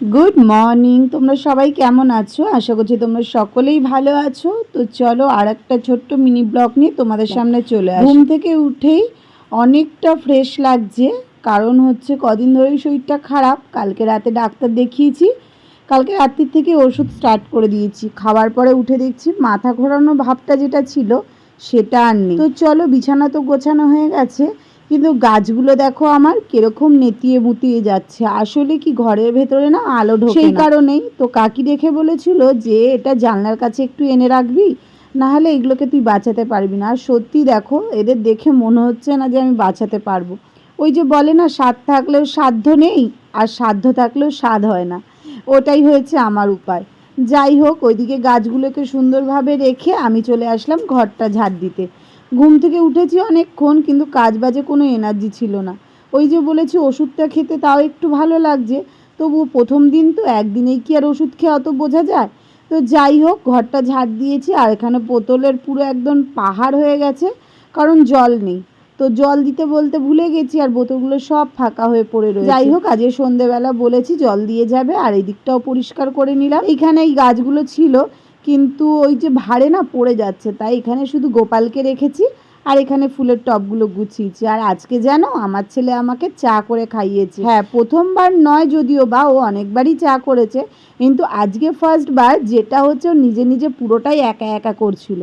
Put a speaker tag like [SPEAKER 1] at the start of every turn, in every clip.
[SPEAKER 1] Good morning তোমরা সবাই কেমন আছো? আশা করছি তোমরা সকলেই ভালো আছো। তো চলো আর একটা ছোট্ট মিনি ব্লগ নিয়ে তোমাদের সামনে চলে আসি। ঘুম থেকে উঠেই অনেকটা ফ্রেশ লাগছে। কারণ হচ্ছে কদিন ধরেই শরীরটা খারাপ। কালকে রাতে ডাক্তার দেখিয়েছি। কালকে রাত্রির থেকে ওষুধ স্টার্ট করে দিয়েছি। খাওয়ার পরে উঠে দেখছি মাথা ঘোরানো ভাবটা যেটা ছিল, সেটা আর নেই। তো চলো বিছানা তো গোছানো হয়ে গেছে। কিন্তু গাছগুলো দেখো আমার কীরকম নেতিয়ে মুতিয়ে যাচ্ছে। আসলে কি ঘরের ভেতরে না আলো ঢোকে সেই কারণেই তো কাকি দেখে বলেছিল যে এটা জানলার কাছে একটু এনে রাখবি না হলে এগুলোকে তুই বাঁচাতে পারবি না। আর সত্যি দেখো এদের দেখে মনে হচ্ছে না যে আমি বাঁচাতে পারব। ওই যে বলে না স্বাদ থাকলেও সাধ্য নেই আর সাধ্য থাকলেও স্বাদ হয় না। ওটাই হয়েছে আমার উপায়। যাই হোক ওইদিকে গাছগুলোকে সুন্দরভাবে রেখে আমি চলে আসলাম ঘরটা ঝাড় দিতে। ঘুম থেকে উঠেছি অনেকক্ষণ, কিন্তু কাজ বাজে কোনো এনার্জি ছিল না। ওই যে বলেছি, ওষুধটা খেতে তাও একটু ভালো লাগছে। তবু প্রথম দিন তো একদিনেই কি আর ওষুধ খেয়ে অত বোঝা যায়? তো যাই হোক, ঘরটা ঝাড় দিয়েছি আর এখানে বোতলের পুরো একদম পাহাড় হয়ে গেছে, কারণ জল নেই। তো জল দিতে বলতে ভুলে গেছি আর বোতলগুলো সব ফাঁকা হয়ে পড়ে রয়েছে। যাই হোক, আজকে সন্ধেবেলা বলেছি জল দিয়ে যাবে আর এই দিকটাও পরিষ্কার করে নিলাম। এখানে এই গাছগুলো ছিল কিন্তু ওই যে ভাড়ে না পড়ে যাচ্ছে তাই এখানে শুধু গোপালকে রেখেছি আর এখানে ফুলের টবগুলো গুছিয়েছি। আর আজকে যেন আমার ছেলে আমাকে চা করে খাইয়েছে। হ্যাঁ প্রথমবার নয় যদিও বা ও অনেকবারই চা করেছে কিন্তু আজকে ফার্স্ট বার যেটা হচ্ছে ও নিজে নিজে পুরোটাই একা একা করছিল।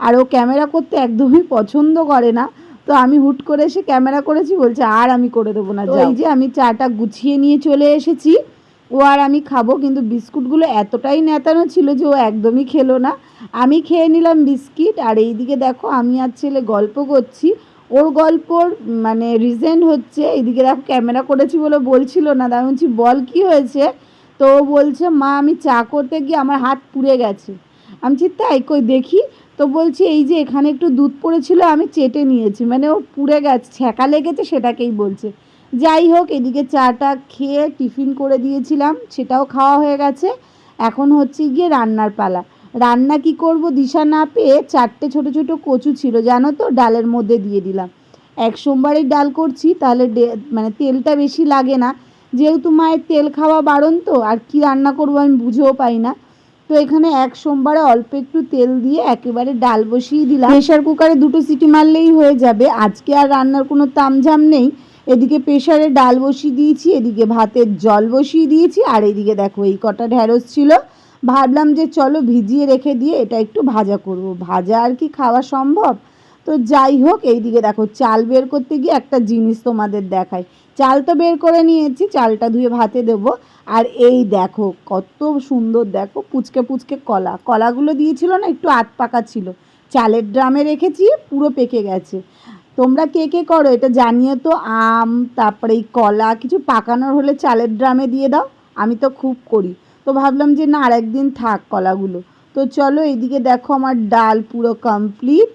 [SPEAKER 1] আর ও ক্যামেরা করতে একদমই পছন্দ করে না তো আমি হুট করে এসে ক্যামেরা করেছি বলছে আর আমি করে দেবো না এই যে আমি চাটা গুছিয়ে নিয়ে চলে এসেছি ও আর আমি খাব, কিন্তু বিস্কুটগুলো এতটাই নেতানো ছিল যে ও একদমই খেলো না। আমি খেয়ে নিলাম বিস্কিট, আর এইদিকে দেখো আমি আর ছেলে গল্প করছি। ওর গল্পর মানে রিজেন্ট হচ্ছে, এইদিকে দেখো ক্যামেরা করেছি বলে বলছিল না আমি বলছি, বল কি হয়েছে? তো ও বলছে, মা, আমি চা করতে গিয়ে আমার হাত পুড়ে গেছে। আমি তাই কই, দেখি। তো বলছি, এই যে এখানে একটু দুধ পড়েছিল, আমি চেটে নিয়েছি। মানে ও পুড়ে গেছে, ছ্যাঁকা লেগেছে সেটাকেই বলছে। যাই হোক, এদিকে চাটা খেয়ে টিফিন করে দিয়েছিলাম, সেটাও খাওয়া হয়ে গেছে। এখন হচ্ছে গিয়ে রান্নার পালা। রান্না কি করব দিশা না পেয়ে চারটে ছোট ছোট কচু ছিল, জানো তো, ডালের মধ্যে দিয়ে দিলাম। এক সোমবারেই ডাল করছি, তাহলে মানে তেলটা বেশি লাগে না। যেহেতু মায়ের তেল খাওয়া বারণ তো, আর কি রান্না করব আমি বুঝেও পাই না। তো এখানে এক সোমবারে অল্প একটু তেল দিয়ে একেবারে ডাল বসিয়ে দিলাম। প্রেশার কুকারে দুটো সিটি মারলেই হয়ে যাবে। আজকে আর রান্নার কোনো তামঝাম নেই। এদিকে প্রেশারে ডাল বসিয়ে দিয়েছি, এদিকে ভাতের জল বসিয়ে দিয়েছি, আর এদিকে দেখো এই কটা ঢ্যাঁড়স ছিল। ভাবলাম যে চলো ভিজিয়ে রেখে দিয়ে এটা একটু ভাজা করব। ভাজা আর কি খাওয়া সম্ভব? তো যাই হোক, এইদিকে দেখো চাল বের করতে গিয়ে একটা জিনিস তোমাদের দেখায় চাল তো বের করে নিয়েছি, চালটা ধুয়ে ভাতে দেব। আর এই দেখো কত সুন্দর দেখো পুচকে পুচকে কলা। কলাগুলো দিয়েছিল না, একটু আত পাকা ছিল। চালের ড্রামে রেখেছি, পুরো পেকে গেছে। তোমরা কে কে করো? এটা জানিয়ে তো, আম, তারপরে এই কলা, কিছু পাকানোর হলে চালের ড্রামে দিয়ে দাও, আমি তো খুব করি। তো ভাবলাম যে না আর একদিন থাক কলাগুলো। তো চলো এইদিকে দেখো আমার ডাল পুরো কমপ্লিট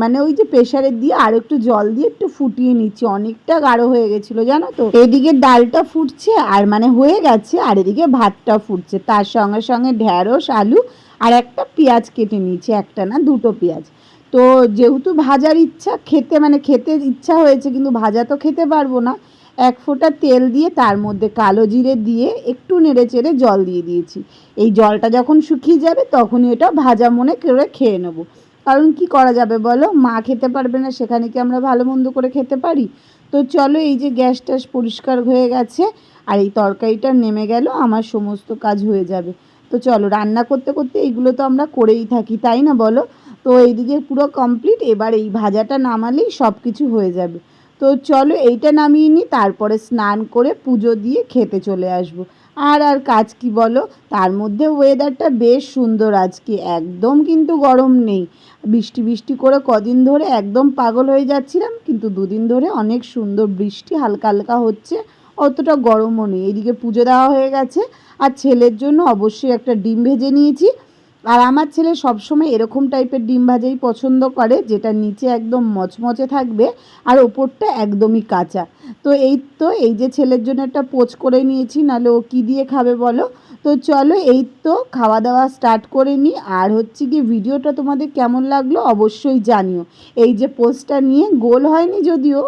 [SPEAKER 1] মানে ওই যে প্রেশারে দিয়ে আর একটু জল দিয়ে একটু ফুটিয়ে নিচ্ছি। অনেকটা গাঢ় হয়ে গেছিল, জানো তো? এদিকে ডালটা ফুটছে, আর মানে হয়ে গেছে, আর এদিকে ভাতটা ফুটছে। তার সঙ্গে সঙ্গে ঢ্যাঁড়স আলু, আর একটা পেঁয়াজ কেটে নিয়েছি, একটা না, দুটো পেঁয়াজ। তো যেহেতু ভাজার ইচ্ছা, খেতে মানে খেতে ইচ্ছা হয়েছে, কিন্তু ভাজা তো খেতে পারব না। এক ফোঁটা তেল দিয়ে তার মধ্যে কালো জিরে দিয়ে একটু নেড়ে চেড়ে জল দিয়ে দিয়েছি। এই জলটা যখন শুকিয়ে যাবে, তখনই ওটা ভাজা মনে করে খেয়ে নেব। কারণ কি করা যাবে বলো? মা খেতে পারবে না, সেখানে কি আমরা ভালো মন্দ করে খেতে পারি? তো চলো, এই যে গ্যাস ট্যাস পরিষ্কার হয়ে গেছে, আর এই তরকারিটা নেমে গেল, আমার সমস্ত কাজ হয়ে যাবে। তো চলো, রান্না করতে করতে এইগুলো তো আমরা করেই থাকি, তাই না বলো? তো এইদিকে পুরো কমপ্লিট এবার এই ভাজাটা নামালেই সব কিছু হয়ে যাবে। তো চলো এইটা নামিয়ে নিই, তারপরে স্নান করে পুজো দিয়ে খেতে চলে আসব। আর আর কাজ কি বলো? তার মধ্যে ওয়েদারটা বেশ সুন্দর আজকে, একদম কিন্তু গরম নেই। বৃষ্টি বৃষ্টি করে কদিন ধরে একদম পাগল হয়ে যাচ্ছিলাম, কিন্তু দুদিন ধরে অনেক সুন্দর বৃষ্টি, হালকা হালকা হচ্ছে, অতটা গরমও নেই। এদিকে পুজো দেওয়া হয়ে গেছে, আর ছেলের জন্য অবশ্যই একটা ডিম ভেজে নিয়েছি। আর আমার ছেলে সবসময় এরকম টাইপের ডিম ভাজাই পছন্দ করে, যেটা নিচে একদম মচমচে থাকবে আর ওপরটা একদমই কাঁচা। তো এই তো, এই যে ছেলের জন্য একটা পোচ করে নিয়েছি, নাহলে ও কী দিয়ে খাবে বলো? তো চলো এই তো খাওয়া দাওয়া স্টার্ট করে নিই আর হচ্ছে কি ভিডিওটা তোমাদের কেমন লাগল অবশ্যই জানিও। এই যে পোস্টটা নিয়ে গোল হয়নি যদিও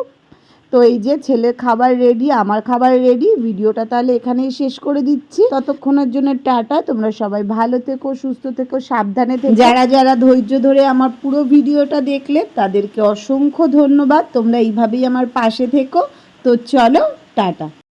[SPEAKER 1] তো এই যে ছেলের খাবার রেডি আমার খাবার রেডি ভিডিওটা তাহলে এখানেই শেষ করে দিচ্ছি। ততক্ষণের জন্য টাটা, তোমরা সবাই ভালো থেকো, সুস্থ থেকো, সাবধানে থেকো। যারা যারা ধৈর্য ধরে আমার পুরো ভিডিওটা দেখলে, তাদেরকে অসংখ্য ধন্যবাদ। তোমরা এইভাবেই আমার পাশে থেকো। তো চলো, টাটা।